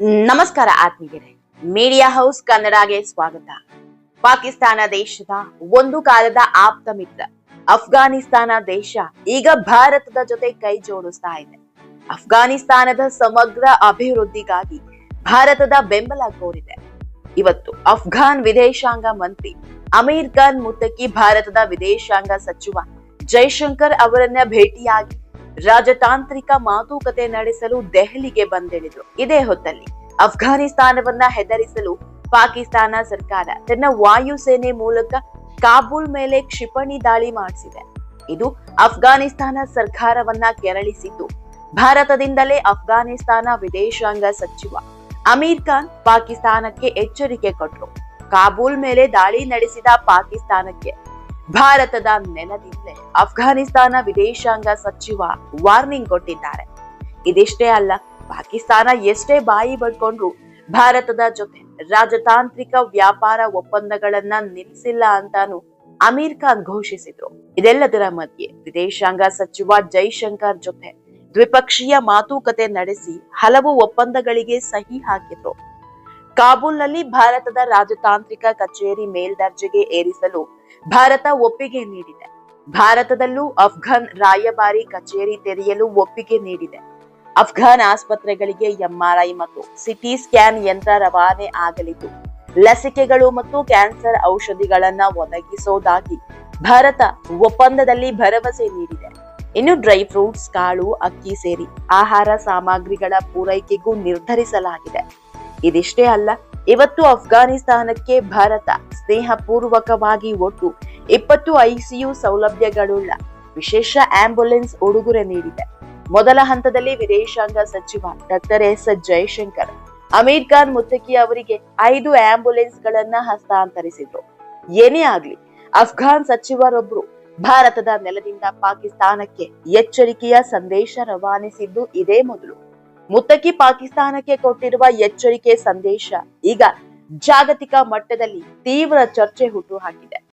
ನಮಸ್ಕಾರ ಆತ್ಮೀಯರೇ. Media house ಕನ್ನಡಗೆ ಸ್ವಾಗತ. ಪಾಕಿಸ್ತಾನ ದೇಶದ ಒಂದು ಕಾಲದ ಆಪ್ತ ಮಿತ್ರ. ಅಫ್ಘಾನಿಸ್ತಾನ ದೇಶ ಈಗ ಭಾರತದ ಜೊತೆ ಕೈ ಜೋಡಿಸ್ತಾ ಇದೆ. ಅಫ್ಘಾನಿಸ್ತಾನದ ಸಮಗ್ರ ಅಭಿವೃದ್ಧಿಗಾಗಿ ಭಾರತದ ಬೆಂಬಲ ಕೋರಿದೆ. ಇವತ್ತು ಅಫ್ಘಾನ್ ವಿದೇಶಾಂಗ ಮಂತ್ರಿ ಅಮೀರ್ ಖಾನ್ ಮುತ್ತಕಿ ಭಾರತದ ವಿದೇಶಾಂಗ ಸಚಿವ ಜೈಶಂಕರ್ ಅವರನ್ನ ಭೇಟಿಯಾಗಿ ರಾಜತಾಂತ್ರಿಕ ಮಾತುಕತೆ ನಡೆಸಲು ದೆಹಲಿಗೆ ಬಂದಿಳಿದ್ರು. ಇದೇ ಹೊತ್ತಲ್ಲಿ ಅಫ್ಘಾನಿಸ್ತಾನವನ್ನ ಹೆದರಿಸಲು ಪಾಕಿಸ್ತಾನ ಸರ್ಕಾರ ತನ್ನ ವಾಯುಸೇನೆ ಮೂಲಕ ಕಾಬೂಲ್ ಮೇಲೆ ಕ್ಷಿಪಣಿ ದಾಳಿ ಮಾಡಿಸಿದೆ. ಇದು ಅಫ್ಘಾನಿಸ್ತಾನ ಸರ್ಕಾರವನ್ನ ಕೆರಳಿಸಿದ್ದು, ಭಾರತದಿಂದಲೇ ಅಫ್ಘಾನಿಸ್ತಾನ ವಿದೇಶಾಂಗ ಸಚಿವ ಅಮೀರ್ ಖಾನ್ ಪಾಕಿಸ್ತಾನಕ್ಕೆ ಎಚ್ಚರಿಕೆ ಕೊಟ್ಟರು ಕಾಬೂಲ್ ಮೇಲೆ ದಾಳಿ ನಡೆಸಿದ ಪಾಕಿಸ್ತಾನಕ್ಕೆ ಭಾರತದ ನೆಲದಿಂದಲೇ ಅಫ್ಘಾನಿಸ್ತಾನ ವಿದೇಶಾಂಗ ಸಚಿವ ವಾರ್ನಿಂಗ್ ಕೊಟ್ಟಿದ್ದಾರೆ. ಇದಿಷ್ಟೇ ಅಲ್ಲ, ಪಾಕಿಸ್ತಾನ ಎಷ್ಟೇ ಬಾಯಿ ಬಡ್ಕೊಂಡ್ರು ಭಾರತದ ಜೊತೆ ರಾಜತಾಂತ್ರಿಕ ವ್ಯಾಪಾರ ಒಪ್ಪಂದಗಳನ್ನ ನಿಲ್ಲಿಸಿಲ್ಲ ಅಂತಾನು ಅಮೀರ್ ಖಾನ್ ಘೋಷಿಸಿದ್ರು. ಇದೆಲ್ಲದರ ಮಧ್ಯೆ ವಿದೇಶಾಂಗ ಸಚಿವ ಜೈಶಂಕರ್ ಜೊತೆ ದ್ವಿಪಕ್ಷೀಯ ಮಾತುಕತೆ ನಡೆಸಿ ಹಲವು ಒಪ್ಪಂದಗಳಿಗೆ ಸಹಿ ಹಾಕಿದ್ರು. ಕಾಬೂಲ್ನಲ್ಲಿ ಭಾರತದ ರಾಜತಾಂತ್ರಿಕ ಕಚೇರಿ ಮೇಲ್ದರ್ಜೆಗೆ ಏರಿಸಲು ಭಾರತ ಒಪ್ಪಿಗೆ ನೀಡಿದೆ. ಭಾರತದಲ್ಲೂ ಅಫ್ಘಾನ್ ರಾಯಭಾರಿ ಕಚೇರಿ ತೆರೆಯಲು ಒಪ್ಪಿಗೆ ನೀಡಿದೆ. ಅಫ್ಘಾನ್ ಆಸ್ಪತ್ರೆಗಳಿಗೆ ಎಂಆರ್ಐ ಮತ್ತು ಸಿಟಿ ಸ್ಕ್ಯಾನ್ ಯಂತ್ರ ರವಾನೆ ಆಗಲಿದ್ದು, ಲಸಿಕೆಗಳು ಮತ್ತು ಕ್ಯಾನ್ಸರ್ ಔಷಧಿಗಳನ್ನ ಒದಗಿಸೋದಾಗಿ ಭಾರತ ಒಪ್ಪಂದದಲ್ಲಿ ಭರವಸೆ ನೀಡಿದೆ. ಇನ್ನು ಡ್ರೈ ಫ್ರೂಟ್ಸ್, ಕಾಳು, ಅಕ್ಕಿ ಸೇರಿ ಆಹಾರ ಸಾಮಗ್ರಿಗಳ ಪೂರೈಕೆಗೂ ನಿರ್ಧರಿಸಲಾಗಿದೆ. ಇದಿಷ್ಟೇ ಅಲ್ಲ, ಇವತ್ತು ಅಫ್ಘಾನಿಸ್ತಾನಕ್ಕೆ ಭಾರತ ಸ್ನೇಹಪೂರ್ವಕವಾಗಿ ಒಟ್ಟು ಇಪ್ಪತ್ತು ಐಸಿಯು ಸೌಲಭ್ಯಗಳುಳ್ಳ ವಿಶೇಷ ಆಂಬ್ಯುಲೆನ್ಸ್ ಉಡುಗೊರೆ ನೀಡಿದೆ. ಮೊದಲ ಹಂತದಲ್ಲಿ ವಿದೇಶಾಂಗ ಸಚಿವ ಡಾಕ್ಟರ್ ಎಸ್ ಜಯಶಂಕರ್ ಅಮೀರ್ ಖಾನ್ ಮುತ್ತಕಿ ಅವರಿಗೆ ಐದು ಆಂಬ್ಯುಲೆನ್ಸ್ ಗಳನ್ನ ಹಸ್ತಾಂತರಿಸಿದ್ರು. ಏನೇ ಆಗ್ಲಿ, ಅಫ್ಘಾನ್ ಸಚಿವರೊಬ್ರು ಭಾರತದ ನೆಲದಿಂದ ಪಾಕಿಸ್ತಾನಕ್ಕೆ ಎಚ್ಚರಿಕೆಯ ಸಂದೇಶ ರವಾನಿಸಿದ್ದು ಇದೇ ಮೊದಲು. ಮುತ್ತಕಿ ಪಾಕಿಸ್ತಾನಕ್ಕೆ ಕೊಟ್ಟಿರುವ ಎಚ್ಚರಿಕೆ ಸಂದೇಶ ಈಗ ಜಾಗತಿಕ ಮಟ್ಟದಲ್ಲಿ ತೀವ್ರ ಚರ್ಚೆ ಹುಟ್ಟುಹಾಕಿದೆ